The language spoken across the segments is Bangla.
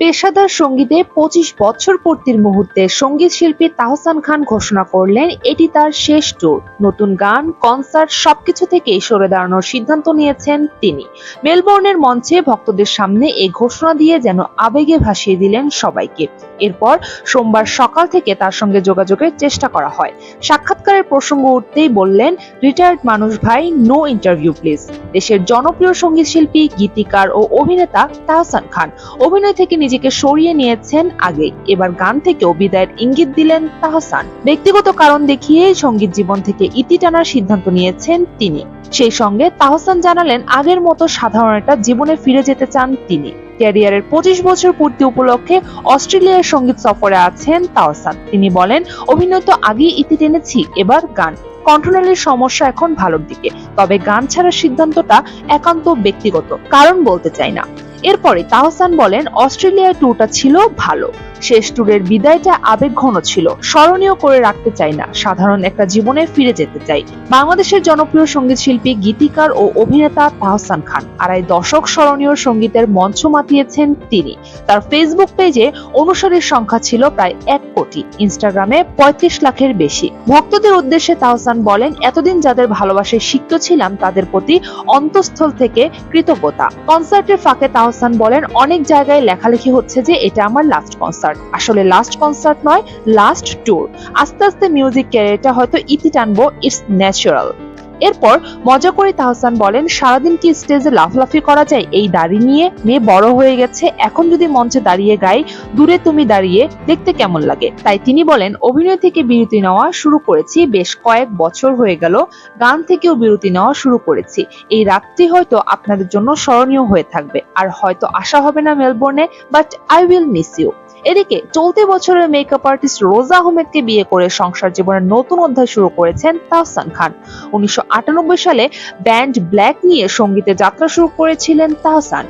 পেশাদার সঙ্গীতে পঁচিশ বছর পূর্তির মুহূর্তে সংগীত শিল্পী তাহসান খান ঘোষণা করলেন, এটি তার শেষ ট্যুর নতুন গান কনসার্ট সবকিছু থেকেই সরে দাঁড়ানোর সিদ্ধান্ত নিয়েছেন তিনি। মেলবোর্নের মঞ্চে ভক্তদের সামনে এই ঘোষণা দিয়ে যেন আবেগে ভাসিয়ে দিলেন সবাইকে। এরপর সোমবার সকাল থেকে তার সঙ্গে যোগাযোগের চেষ্টা করা হয়। সাক্ষাৎকারের প্রসঙ্গ উঠতেই বললেন, রিটায়ার্ড মানুষ ভাই নো ইন্টারভিউ প্লিজ দেশের জনপ্রিয় সংগীত শিল্পী, গীতিকার ও অভিনেতা তাহসান খান। অভিনয় থেকে নিজেকে সরিয়ে নিয়েছেন আগে। এবার গান থেকেও বিদায়ের ইঙ্গিত দিলেন তাহসান। ব্যক্তিগত কারণ দেখিয়ে সংগীত জীবন থেকে ইতি টানার সিদ্ধান্ত নিয়েছেন তিনি। সেই সঙ্গে তাহসান জানালেন আগের মতো সাধারণ একটা জীবনে ফিরে যেতে চান তিনি। ক্যারিয়ারের পঁচিশ বছর পূর্তি উপলক্ষে অস্ট্রেলিয়ার সংগীত সফরে আছেন তাহসান। তিনি বলেন অভিনয় তো আগেই ইতি টেনেছি, এবার গান। কন্ট্রোলের সমস্যা এখন ভালোর দিকে। তবে গান ছাড়ার সিদ্ধান্তটা একান্ত ব্যক্তিগত। কারণ বলতে চাই না। এরপরে তাহসান বলেন অস্ট্রেলিয়ার ট্যুরটা ছিল ভালো। শেষ ট্যুরের বিদায়টা আবেগঘন ছিল। স্মরণীয় করে রাখতে চাই না। সাধারণ একটা জীবনে ফিরে যেতে চাই। বাংলাদেশের জনপ্রিয় সংগীত শিল্পী, গীতিকার ও অভিনেতা তাহসান খান। আড়াই দশক স্মরণীয় সঙ্গীতের মঞ্চ মাতিয়েছেন তিনি। তার ফেসবুক পেজে অনুসারীর সংখ্যা ছিল প্রায় এক কোটি। ইনস্টাগ্রামে পঁয়ত্রিশ লাখের বেশি। ভক্তদের উদ্দেশ্যে তাহসান বলেন, এতদিন যাদের ভালোবাসায় সিক্ত ছিলাম, তাদের প্রতি অন্তঃস্থল থেকে কৃতজ্ঞতা। কনসার্টের ফাঁকে তাহসান বলেন, অনেক জায়গায় লেখালেখি হচ্ছে যে এটা আমার লাস্ট কনসার্ট আসলে লাস্ট কনসার্ট নয় লাস্ট ট্যুর আস্তে আস্তে মিউজিক ক্যারিয়ারটা হয়তো ইতি টানবো ইটস ন্যাচারাল এরপর মজা করে তাহসান বলেন, সারাদিন কি স্টেজে লাফলাফি করা যায়? এই দাড়ি নিয়ে মেয়ে বড় হয়ে গেছে। এখন যদি মঞ্চে দাঁড়িয়ে গাই, দূরে তুমি দাঁড়িয়ে দেখতে কেমন লাগে? তাই তিনি বলেন, অভিনয় থেকে বিরতি নেওয়া শুরু করেছি, বেশ কয়েক বছর হয়ে গেল। গান থেকেও বিরতি নেওয়া শুরু করেছি। এই রাতটি হয়তো আপনাদের জন্য স্মরণীয় হয়ে থাকবে। আর হয়তো আসা হবে না মেলবোর্নে, but I will miss you. এদিকে চলতি বছরের মেকআপ আর্টিস্ট রোজা আহমেদকে বিয়ে করে সংসার জীবনের নতুন অধ্যায় শুরু করেছেন তাহসান খান। উনিশশো সালে ব্যান্ড ব্ল্যাক নিয়ে সঙ্গীতে যাত্রা শুরু করেছিলেন তাহসান।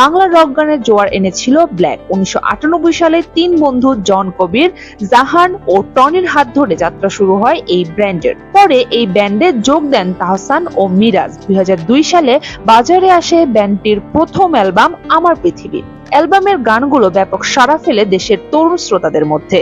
বাংলা রক গানের জোয়ার এনেছিল ব্ল্যাক। উনিশশো আটানব্বই সালে তিন বন্ধু জন কবির, জাহান ও টনির হাত ধরে যাত্রা শুরু হয় এই ব্র্যান্ডের পরে এই ব্যান্ডে যোগ দেন তাহসান ও মিরাজ। দুই হাজার দুই সালে বাজারে আসে ব্যান্ডটির প্রথম অ্যালবাম আমার পৃথিবী। অ্যালবামের গানগুলো ব্যাপক সাড়া ফেলে দেশের তরুণ শ্রোতাদের মধ্যে।